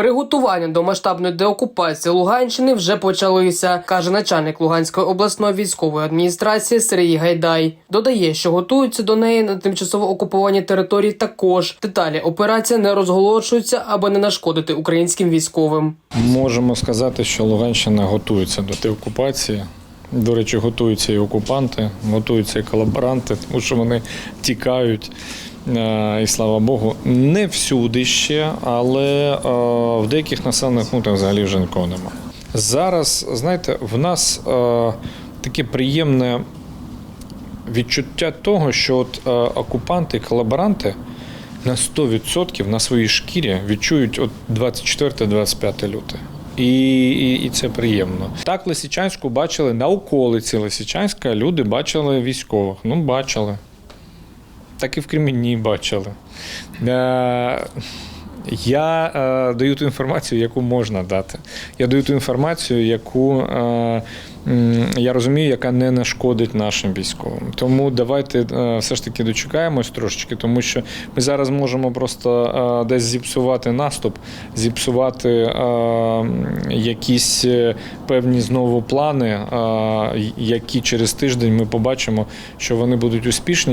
Приготування до масштабної деокупації Луганщини вже почалися, каже начальник Луганської обласної військової адміністрації Сергій Гайдай. Додає, що готуються до неї на тимчасово окупованій території. Також деталі операції не розголошуються, аби не нашкодити українським військовим. Можемо сказати, що Луганщина готується до деокупації. До речі, готуються і окупанти, готуються і колаборанти, тому що вони тікають. Е, І слава Богу, не всюди ще, але е, в деяких населених пунктах взагалі вже нікого нема. Зараз, знаєте, в нас е, таке приємне відчуття того, що от окупанти і колаборанти на 100% на своїй шкірі відчують от 24-25 люте. І, і, і це приємно. Так, Лисичанську бачили на околиці Лисичанська, люди бачили військових. Ну, бачили. Так і в Кремінні бачили. Е, я е, даю ту інформацію, яку можна дати. Я даю ту інформацію, яку е, я розумію, яка не нашкодить нашим військовим. Тому давайте е, все ж таки дочекаємось трошечки, тому що ми зараз можемо просто е, десь зіпсувати наступ, зіпсувати е, якісь е, певні знову плани, е, які через тиждень ми побачимо, що вони будуть успішні.